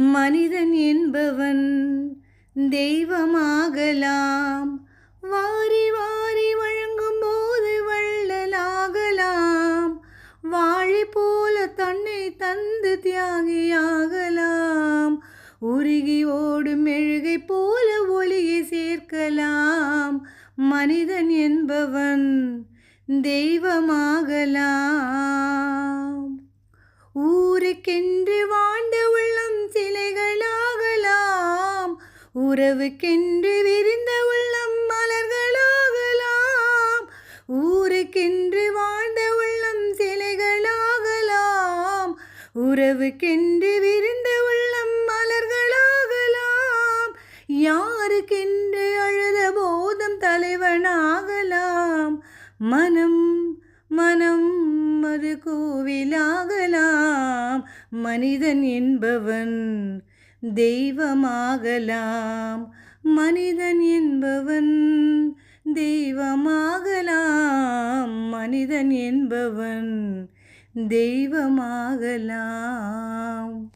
மனிதன் என்பவன் தெய்வமாகலாம். வாரி வாரி வழங்கும் போது வள்ளலாகலாம். வாழி போல தன்னை தந்து தியாகியாகலாம். உருகி ஓடும் மெழுகை போல ஒளியை சேர்க்கலாம். மனிதன் என்பவன் தெய்வமாகலாம். ஊருக்கென்று வாழ்ந்த உறவுக்கென்று விரிந்த உள்ளம் மலர்களாகலாம். ஊருக்கென்று வாழ்ந்த உள்ளம் சிலைகளாகலாம். உறவுக்கென்று விரிந்த உள்ளம் மலர்களாகலாம். யாருக்கென்று அழுத போதும் தலைவனாகலாம். மனம் மனம் அது கோவிலாகலாம். மனிதன் என்பவன் தெய்வமாகலாம். மனிதன் என்பவன் தெய்வமாகலாம். மனிதன் என்பவன் தெய்வமாகலாம்.